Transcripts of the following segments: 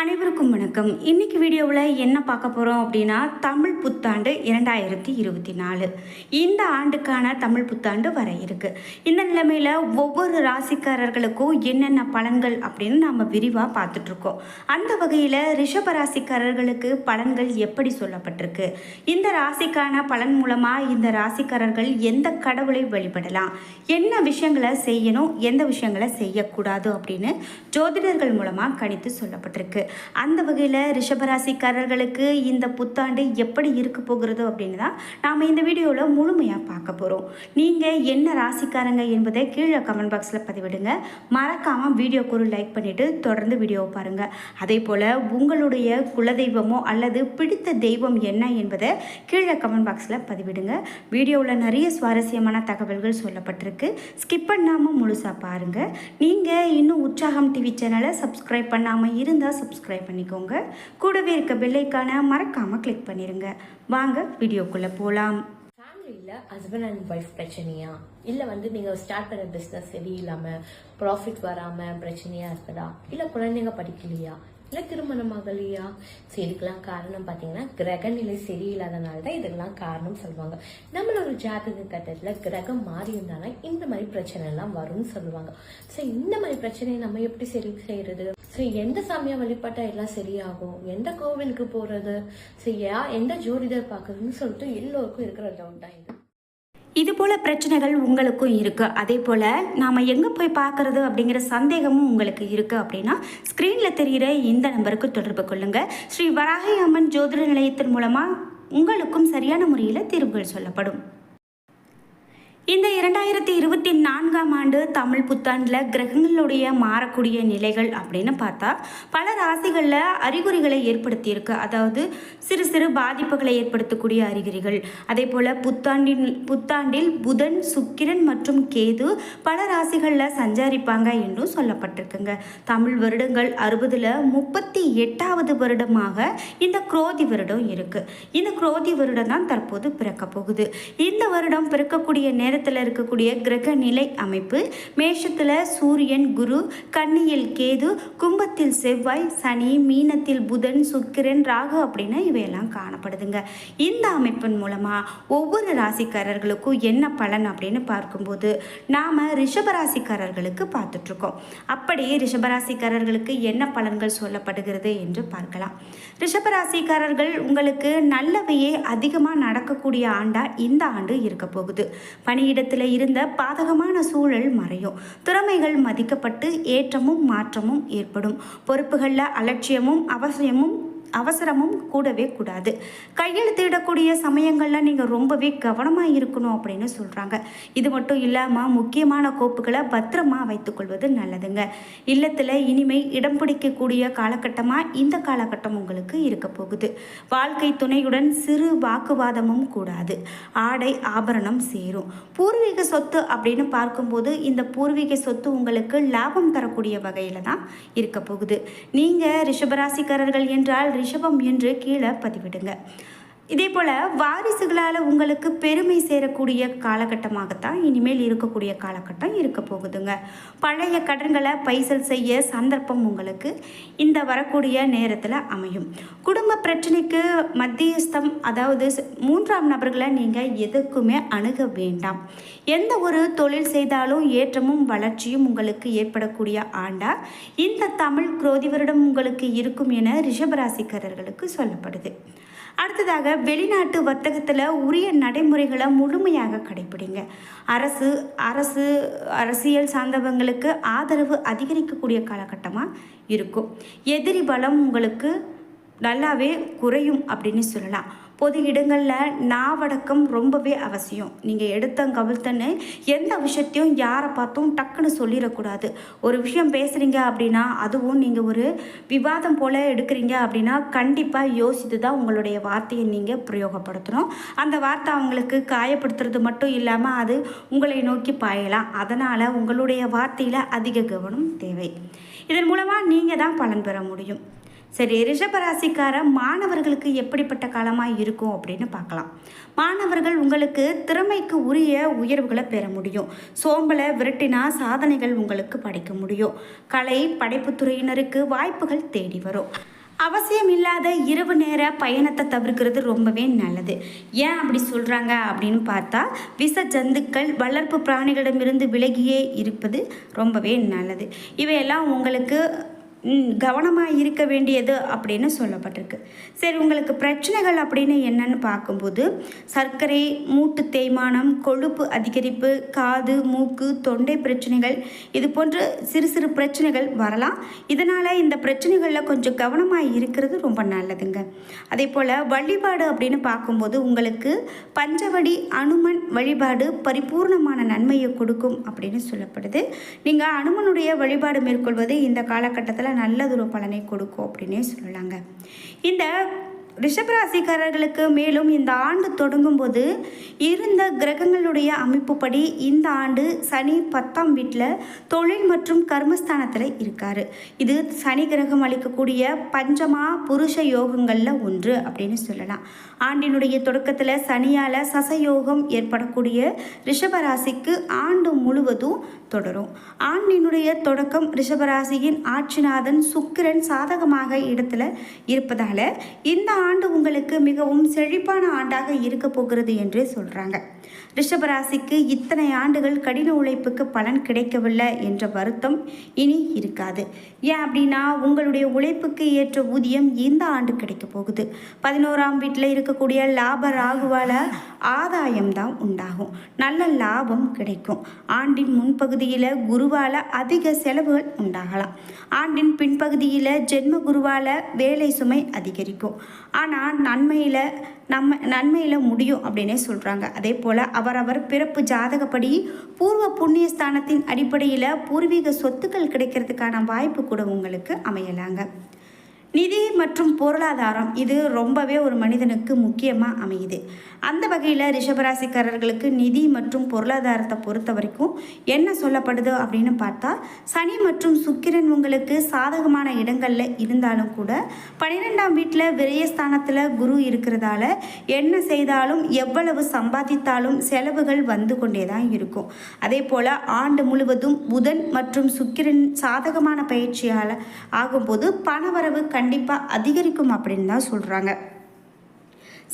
அனைவருக்கும் வணக்கம். இன்னைக்கு வீடியோவில் என்ன பார்க்க போகிறோம் அப்படின்னா தமிழ் புத்தாண்டு இரண்டாயிரத்தி இருபத்தி நாலு. இந்த ஆண்டுக்கான தமிழ் புத்தாண்டு வர இருக்கு. இந்த நிலைமையில் ஒவ்வொரு ராசிக்காரர்களுக்கும் என்னென்ன பலன்கள் அப்படின்னு நம்ம விரிவாக பார்த்துட்ருக்கோம் அந்த வகையில் ரிஷப ராசிக்காரர்களுக்கு பலன்கள் எப்படி சொல்லப்பட்டிருக்கு? இந்த ராசிக்கான பலன் மூலமாக இந்த ராசிக்காரர்கள் எந்த கடவுளை வழிபடலாம்? என்ன விஷயங்களை செய்யணும்? எந்த விஷயங்களை செய்யக்கூடாது அப்படின்னு ஜோதிடர்கள் மூலமாக கணித்து சொல்லப்பட்டிருக்கு. அந்த வகையில் ரிஷபராசிக்காரர்களுக்கு இந்த புத்தாண்டு எப்படி இருக்க போகிறது அப்படின்னு தான் நாம் இந்த வீடியோவில் முழுமையாக பார்க்க போகிறோம் நீங்கள் என்ன ராசிக்காரங்க என்பதை கீழே கமெண்ட் பாக்ஸில் பதிவிடுங்க. மறக்காமல் வீடியோக்கு ஒரு லைக் பண்ணிவிட்டு தொடர்ந்து வீடியோவை பாருங்கள் அதே போல் உங்களுடைய குலதெய்வமோ அல்லது பிடித்த தெய்வம் என்ன என்பதை கீழே கமெண்ட் பாக்ஸில் பதிவிடுங்க. வீடியோவில் நிறைய சுவாரஸ்யமான தகவல்கள் சொல்லப்பட்டிருக்கு. ஸ்கிப் பண்ணாமல் முழுசாக பாருங்கள் நீங்கள் இன்னும் உற்சாகம் டிவி சேனலை சப்ஸ்கிரைப் பண்ணாமல் இருந்தால் சப்ஸ் சப்ஸ்கிரைப் பண்ணிக்கோங்க. கூடவே இருக்க பெல்லைக்கான மறக்காமல் கிளிக் பண்ணிடுங்க வாங்க வீடியோக்குள்ளே போகலாம் ஃபேமிலியில் ஹஸ்பண்ட் அண்ட் ஒய்ஃப் பிரச்சனையா? இல்லை வந்து நீங்கள் ஸ்டார்ட் பண்ண பிஸ்னஸ் சரியில்லாமல் ப்ராஃபிட் வராமல் பிரச்சனையாக இருக்குதா? இல்லை குழந்தைங்க படிக்கலையா? இல்லை திருமணம் ஆகலையா? சரி இதுக்கெல்லாம் காரணம் பார்த்தீங்கன்னா கிரக நிலை சரியில்லாதனால தான் இதுக்கெல்லாம் காரணம் சொல்லுவாங்க. நம்மளோட ஜாதக கட்டத்தில் கிரகம் மாறி இருந்தாலும் இந்த மாதிரி பிரச்சனைலாம் வரும்னு சொல்லுவாங்க. ஸோ இந்த மாதிரி பிரச்சனையை நம்ம எப்படி சரி செய்கிறது ஸோ எந்த சமயம் வழிபட்டா எல்லாம் சரியாகும்? எந்த கோவிலுக்கு போகிறது ஸோ யா எந்த ஜோதிடர் பார்க்குறதுன்னு சொல்லிட்டு எல்லோருக்கும் இருக்கிற டவுட் தான் இது. இது போல் பிரச்சனைகள் உங்களுக்கும் இருக்குது அதே போல் நாம் எங்கே போய் பார்க்குறது அப்படிங்கிற சந்தேகமும் உங்களுக்கு இருக்குது அப்படின்னா ஸ்க்ரீனில் தெரிகிற இந்த நம்பருக்கு தொடர்பு கொள்ளுங்கள் ஸ்ரீ வராகி அம்மன் ஜோதிட நிலையத்தின் மூலமாக உங்களுக்கும் சரியான முறையில் தீர்வுகள் சொல்லப்படும். இந்த இரண்டாயிரத்தி இருபத்தி நான்காம் ஆண்டு தமிழ் புத்தாண்டில் கிரகங்களுடைய மாறக்கூடிய நிலைகள் அப்படின்னு பார்த்தா பல ராசிகளில் அறிகுறிகளை ஏற்படுத்தியிருக்கு. அதாவது சிறு சிறு பாதிப்புகளை ஏற்படுத்தக்கூடிய அறிகுறிகள். அதே போல் புத்தாண்டின் புத்தாண்டில் புதன் சுக்கிரன் மற்றும் கேது பல ராசிகளில் சஞ்சாரிப்பாங்க என்றும் சொல்லப்பட்டிருக்குங்க. தமிழ் வருடங்கள் அறுபதில் முப்பத்தி எட்டாவது வருடமாக இந்த குரோதி வருடம் இருக்குது இந்த குரோதி வருடம் தான் தற்போது பிறக்க போகுது. இந்த வருடம் பிறக்கக்கூடிய நேரம் நேரத்தில் இருக்கக்கூடிய கிரக நிலை அமைப்பு மேஷத்தில் சூரியன் குரு கன்னியில் கேது கும்பத்தில் செவ்வாய் சனி மீனத்தில் புதன் சுக்கிரன் ராகு அப்படின்னு இவையெல்லாம் காணப்படுதுங்க. இந்த அமைப்பின் மூலமாக ஒவ்வொரு ராசிக்காரர்களுக்கும் என்ன பலன் அப்படின்னு பார்க்கும்போது நாம் ரிஷபராசிக்காரர்களுக்கு பார்த்துட்ருக்கோம். அப்படி ரிஷபராசிக்காரர்களுக்கு என்ன பலன்கள் சொல்லப்படுகிறது என்று பார்க்கலாம். ரிஷபராசிக்காரர்கள் உங்களுக்கு நல்லவையே அதிகமாக நடக்கக்கூடிய ஆண்டாக இந்த ஆண்டு இருக்க போகுது. பணியிடத்தில் இருந்த பாதகமான சூழல் மறையும். திறமைகள் மதிக்கப்பட்டு ஏற்றமும் மாற்றமும் ஏற்படும். பொறுப்புகளில் அலட்சியமும் அவசியமும் அவசரமும் கூடவே கூடாது. கையெழுத்திடக்கூடிய சமயங்களில் நீங்கள் ரொம்பவே கவனமாக இருக்கணும் அப்படின்னு சொல்கிறாங்க இது மட்டும் இல்லாமல் முக்கியமான கோப்புகளை பத்திரமா வைத்துக்கொள்வது நல்லதுங்க. இல்லத்தில் இனிமை இடம் பிடிக்கக்கூடிய காலகட்டமாக இந்த காலகட்டம் உங்களுக்கு இருக்க போகுது. வாழ்க்கை துணையுடன் சிறு வாக்குவாதமும் கூடாது. ஆடை ஆபரணம் சேரும். பூர்வீக சொத்து அப்படின்னு பார்க்கும்போது இந்த பூர்வீக சொத்து உங்களுக்கு லாபம் தரக்கூடிய வகையில் தான் இருக்க போகுது. நீங்கள் ரிஷபராசிக்காரர்கள் என்றால் ரிஷபம் என்று கீழே பதிவிடுங்க. இதே போல் வாரிசுகளால் உங்களுக்கு பெருமை சேரக்கூடிய காலகட்டமாகத்தான் இனிமேல் இருக்கக்கூடிய காலகட்டம் இருக்க போகுதுங்க. பழைய கடன்களை பைசல் செய்ய சந்தர்ப்பம் உங்களுக்கு இந்த வரக்கூடிய நேரத்தில் அமையும். குடும்ப பிரச்சனைக்கு மத்தியஸ்தம் அதாவது மூன்றாம் நபர்களை நீங்கள் எதுக்குமே அணுக வேண்டாம். எந்த ஒரு தொழில் செய்தாலும் ஏற்றமும் வளர்ச்சியும் உங்களுக்கு ஏற்படக்கூடிய ஆண்டா இந்த தமிழ் குரோதி வருடம் உங்களுக்கு இருக்கும் என ரிஷபராசிக்காரர்களுக்கு சொல்லப்படுது. அடுத்ததாக வெளிநாட்டு வர்த்தகத்தில் உரிய நடைமுறைகளை முழுமையாக கடைபிடிங்க அரசு அரசு அரசியல் சார்ந்தவங்களுக்கு ஆதரவு அதிகரிக்கக்கூடிய காலகட்டமாக இருக்கும். எதிரி பலம் உங்களுக்கு நல்லாவே குறையும் அப்படின்னு சொல்லலாம். பொது இடங்களில் நாவடக்கம் ரொம்பவே அவசியம். நீங்கள் எடுத்த கவிழ்த்தன்னு எந்த விஷயத்தையும் யாரை பார்த்தும் டக்குன்னு சொல்லிடக்கூடாது. ஒரு விஷயம் பேசுகிறீங்க அப்படின்னா அதுவும் நீங்கள் ஒரு விவாதம் போல் எடுக்கிறீங்க அப்படின்னா கண்டிப்பாக யோசித்து தான் உங்களுடைய வார்த்தையை நீங்கள் பிரயோகப்படுத்தணும். அந்த வார்த்தை அவங்களுக்கு காயப்படுத்துறது மட்டும் இல்லாமல் அது உங்களை நோக்கி பாயலாம். அதனால் உங்களுடைய வார்த்தையில் அதிக கவனம் தேவை. இதன் மூலமாக நீங்கள் தான் பலன் பெற முடியும். சரி ரிஷபராசிக்கார மாணவர்களுக்கு எப்படிப்பட்ட காலமாக இருக்கும் அப்படின்னு பார்க்கலாம். மாணவர்கள் உங்களுக்கு திறமைக்கு உரிய உயர்வுகளை பெற முடியும். சோம்பலை விரட்டினா சாதனைகள் உங்களுக்கு படைக்க முடியும். கலை படைப்புத்துறையினருக்கு வாய்ப்புகள் தேடி வரும். அவசியம் இல்லாத இரவு நேர பயணத்தை தவிர்க்கிறது ரொம்பவே நல்லது. ஏன் அப்படி சொல்கிறாங்க அப்படின்னு பார்த்தா விஷ ஜந்துக்கள் வளர்ப்பு பிராணிகளிடமிருந்து விலகியே இருப்பது ரொம்பவே நல்லது. இவையெல்லாம் உங்களுக்கு கவனமாக இருக்க வேண்டியது அப்படின்னு சொல்லப்பட்டிருக்கு. சரி உங்களுக்கு பிரச்சனைகள் அப்படின்னு என்னன்னு பார்க்கும்போது சர்க்கரை மூட்டு தேய்மானம் கொழுப்பு அதிகரிப்பு காது மூக்கு தொண்டை பிரச்சனைகள் இது போன்ற சிறு சிறு பிரச்சனைகள் வரலாம். இதனால் இந்த பிரச்சனைகளில் கொஞ்சம் கவனமாக இருக்கிறது ரொம்ப நல்லதுங்க. அதே போல் வழிபாடு அப்படின்னு பார்க்கும்போது உங்களுக்கு பஞ்சவடி அனுமன் வழிபாடு பரிபூர்ணமான நன்மையை கொடுக்கும் அப்படின்னு சொல்லப்படுது. நீங்கள் அனுமனுடைய வழிபாடு மேற்கொள்வது இந்த காலகட்டத்தில் நல்லதொரு பலனை கொடுக்கும் அப்படின்னே சொல்லலாங்க. இந்த ரிஷபராசிக்காரர்களுக்கு மேலும் இந்த ஆண்டு தொடங்கும் போது இருந்த கிரகங்களுடைய அமைப்புப்படி இந்த ஆண்டு சனி பத்தாம் வீட்டில் தொழில் மற்றும் கர்மஸ்தானத்தில் இருக்கார். இது சனி கிரகம் அளிக்கக்கூடிய பஞ்சமா புருஷ யோகங்களில் ஒன்று அப்படின்னு சொல்லலாம். ஆண்டினுடைய தொடக்கத்தில் சனியால் சசயோகம் ஏற்படக்கூடிய ரிஷபராசிக்கு ஆண்டு முழுவதும் தொடரும். ஆண்டினுடைய தொடக்கம் ரிஷபராசியின் ஆட்சிநாதன் சுக்கிரன் சாதகமாக இடத்துல இருப்பதால் இந்த ஆண்டு உங்களுக்கு மிகவும் செழிப்பான ஆண்டாக இருக்க போகிறது என்று சொல்கிறாங்க ரிஷபராசிக்கு இத்தனை ஆண்டுகள் கடின உழைப்புக்கு பலன் கிடைக்கவில்லை என்ற வருத்தம் இனி இருக்காது. ஏன் அப்படின்னா உங்களுடைய உழைப்புக்கு ஏற்ற ஊதியம் இந்த ஆண்டு கிடைக்க போகுது. பதினோராம் வீட்டில் இருக்கக்கூடிய லாப ராகுவால ஆதாயம் தான் உண்டாகும். நல்ல லாபம் கிடைக்கும். ஆண்டின் முன்பகுதியில் குருவால அதிக செலவுகள் உண்டாகலாம். ஆண்டின் பின்பகுதியில் ஜென்ம குருவால வேலை சுமை அதிகரிக்கும். ஆனால் நன்மையில் நம்ம நன்மையில் முடியும் அப்படின்னே சொல்கிறாங்க அதே போல் அவரவர் பிறப்பு ஜாதகப்படி பூர்வ புண்ணியஸ்தானத்தின் அடிப்படையில் பூர்வீக சொத்துக்கள் கிடைக்கிறதுக்கான வாய்ப்பு கூட உங்களுக்கு அமையலாங்க. நிதி மற்றும் பொருளாதாரம் இது ரொம்பவே ஒரு மனிதனுக்கு முக்கியமாக அமையுது. அந்த வகையில் ரிஷபராசிக்காரர்களுக்கு நிதி மற்றும் பொருளாதாரத்தை பொறுத்த வரைக்கும் என்ன சொல்லப்படுது அப்படின்னு பார்த்தா சனி மற்றும் சுக்கிரன் உங்களுக்கு சாதகமான இடங்களில் இருந்தாலும் கூட பன்னிரெண்டாம் வீட்டில் விரயஸ்தானத்தில் குரு இருக்கிறதால என்ன செய்தாலும் எவ்வளவு சம்பாதித்தாலும் செலவுகள் வந்து கொண்டே தான் இருக்கும். அதே போல் ஆண்டு முழுவதும் புதன் மற்றும் சுக்கிரன் சாதகமான பயிற்சியால் ஆகும்போது பணவரவு கண்டிப்பாக அதிகரிக்கும் அப்படின்னு தான் சொல்கிறாங்க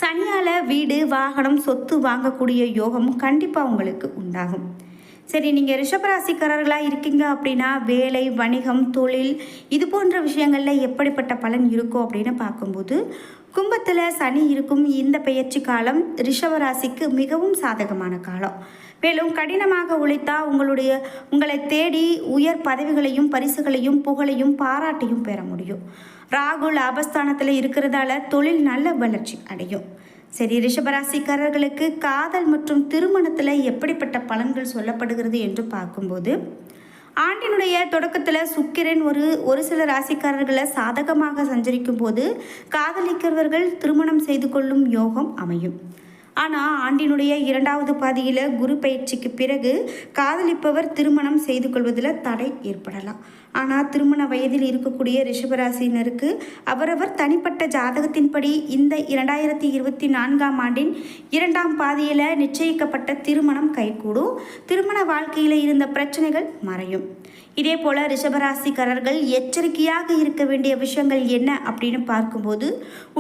சனியால் வீடு வாகனம் சொத்து வாங்கக்கூடிய யோகம் கண்டிப்பாக உங்களுக்கு உண்டாகும். சரி நீங்கள் ரிஷபராசிக்காரர்களாக இருக்கீங்க அப்படின்னா வேலை வணிகம் தொழில் இது போன்ற விஷயங்களில் எப்படிப்பட்ட பலன் இருக்கும் அப்படின்னு பார்க்கும்போது கும்பத்தில் சனி இருக்கும் இந்த பயிற்சி காலம் ரிஷபராசிக்கு மிகவும் சாதகமான காலம். மேலும் கடினமாக உழைத்தா உங்களுடைய உங்களை தேடி உயர் பதவிகளையும் பரிசுகளையும் புகழையும் பாராட்டையும் பெற முடியும். ராகு லாபஸ்தானத்தில் இருக்கிறதால தொழில் நல்ல வளர்ச்சி அடையும். சரி ரிஷபராசிக்காரர்களுக்கு காதல் மற்றும் திருமணத்தில் எப்படிப்பட்ட பலன்கள் சொல்லப்படுகிறது என்று பார்க்கும்போது ஆண்டினுடைய தொடக்கத்தில் சுக்கிரன் ஒரு ஒரு சில ராசிக்காரர்களை சாதகமாக சஞ்சரிக்கும் போது காதலிக்கிறவர்கள் திருமணம் செய்து கொள்ளும் யோகம் அமையும். ஆனால் ஆண்டினுடைய இரண்டாவது பாதியில் குரு பயிற்சிக்கு பிறகு காதலிப்பவர் திருமணம் செய்து கொள்வதில் தடை ஏற்படலாம். ஆனால் திருமண வயதில் இருக்கக்கூடிய ரிஷபராசினருக்கு அவரவர் தனிப்பட்ட ஜாதகத்தின்படி இந்த இரண்டாயிரத்தி இருபத்தி நான்காம் ஆண்டின் இரண்டாம் பாதியில் நிச்சயிக்கப்பட்ட திருமணம் கைகூடும். திருமண வாழ்க்கையில் இருந்த பிரச்சனைகள் மறையும். இதே போல் ரிஷபராசிக்காரர்கள் எச்சரிக்கையாக இருக்க வேண்டிய விஷயங்கள் என்ன அப்படின்னு பார்க்கும்போது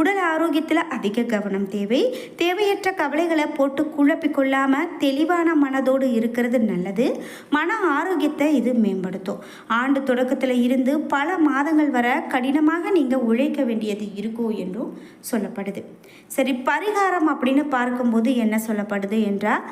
உடல் ஆரோக்கியத்தில் அதிக கவனம் தேவை. தேவையற்ற கவலைகளை போட்டு குழப்பிக்கொள்ளாமல் தெளிவான மனதோடு இருக்கிறது நல்லது. மன ஆரோக்கியத்தை இது மேம்படுத்தும். ஆண்டு தொடக்கத்தில் இருந்து பல மாதங்கள் வர கடினமாக நீங்கள் உழைக்க வேண்டியது இருக்கும் என்றும் சொல்லப்படுது. சரி பரிகாரம் அப்படின்னு பார்க்கும்போது என்ன சொல்லப்படுது என்றால்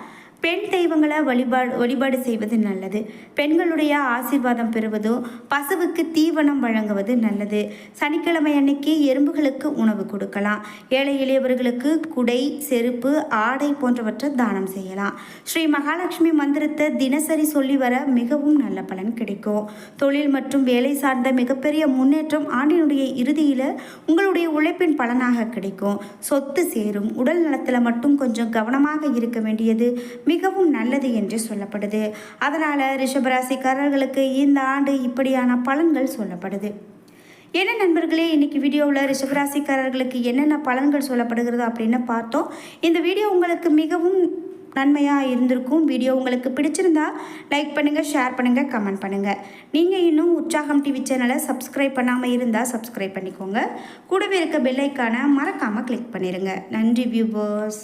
பெண் தெய்வங்களை வழிபாடு வழிபாடு செய்வது நல்லது. பெண்களுடைய ஆசீர்வாதம் பெறுவதோ பசுவுக்கு தீவனம் வழங்குவது நல்லது. சனிக்கிழமை அன்னைக்கு எறும்புகளுக்கு உணவு கொடுக்கலாம். ஏழை எளியவர்களுக்கு குடை செருப்பு ஆடை போன்றவற்றை தானம் செய்யலாம். ஸ்ரீ மகாலட்சுமி மந்திரத்தை தினசரி சொல்லி வர மிகவும் நல்ல பலன் கிடைக்கும். தொழில் மற்றும் வேலை சார்ந்த மிகப்பெரிய முன்னேற்றம் ஆண்டினுடைய இறுதியில் உங்களுடைய உழைப்பின் பலனாக கிடைக்கும். சொத்து சேரும் உடல் நலத்தில் மட்டும் கொஞ்சம் கவனமாக இருக்க வேண்டியது மிகவும் நல்லது என்று சொல்லப்படுது. அதனால் ரிஷபராசிக்காரர்களுக்கு இந்த ஆண்டு இப்படியான பலன்கள் சொல்லப்படுது. என்ன நண்பர்களே இன்றைக்கி வீடியோவில் ரிஷபராசிக்காரர்களுக்கு என்னென்ன பலன்கள் சொல்லப்படுகிறது அப்படின்னு பார்த்தோம். இந்த வீடியோ உங்களுக்கு மிகவும் நன்மையாக இருந்திருக்கும். வீடியோ உங்களுக்கு பிடிச்சிருந்தா லைக் பண்ணுங்கள் ஷேர் பண்ணுங்கள் கமெண்ட் பண்ணுங்கள் நீங்கள் இன்னும் உற்சாகம் டிவி சேனலை சப்ஸ்கிரைப் பண்ணாமல் இருந்தால் சப்ஸ்கிரைப் பண்ணிக்கோங்க. கூடவே இருக்க பெல்லைக்கான மறக்காமல் கிளிக் பண்ணிடுங்க நன்றி வியூவர்ஸ்